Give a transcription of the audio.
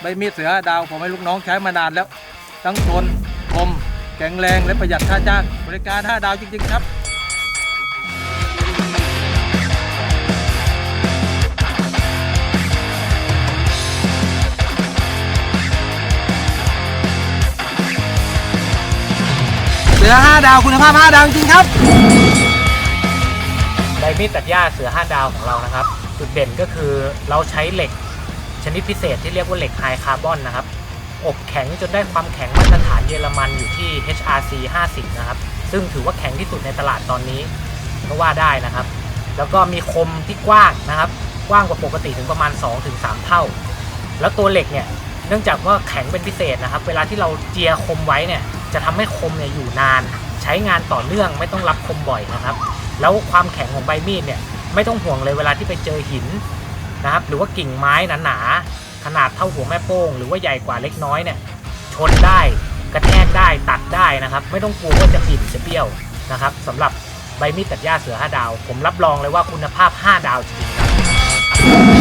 ใบมีดเสือดาวผมให้ลูกน้องใช้มานานแล้ว ทั้งทนคมแข็งแรงและประหยัดค่าจ้าง บริการ5ดาวจริง ๆ ครับเสือ5ดาวคุณภาพ5ดาวจริงครับใบมีดตัดหญ้าเสือ5ดาวของเรานะครับ จุดเด่นก็คือเราใช้เหล็ก นิดพิเศษที่เรียกว่าเหล็กไฮคาร์บอนนะครับ อบแข็งจนได้ความแข็งมาตรฐานเยอรมันอยู่ที่ HRC 50 นะครับ ซึ่งถือว่าแข็งที่สุดในตลาดตอนนี้ก็ว่าได้นะครับ แล้วก็มีคมที่กว้างนะครับ กว้างกว่าปกติถึงประมาณ 2-3 เท่า แล้วตัวเหล็กเนี่ยเนื่องจากว่าแข็งเป็นพิเศษนะครับ เวลาที่เราเจียคมไว้เนี่ยจะทำให้คมเนี่ยอยู่นาน ใช้งานต่อเนื่องไม่ต้องรับคมบ่อยนะครับ แล้วความแข็งของใบมีดเนี่ยไม่ต้องห่วงเลยเวลาที่ไปเจอหิน นะครับหรือว่ากิ่งไม้หนาๆขนาดเท่าหัวแม่โป้ง หรือว่าใหญ่กว่าเล็กน้อยเนี่ยชนได้กระแทกได้ตัดได้นะครับ ไม่ต้องกลัวว่าจะผิดจะเบี้ยวนะครับสำหรับใบมีดตัดหญ้าเสือ 5 ดาว ผมรับรองเลยว่าคุณภาพ 5 ดาวจริงครับ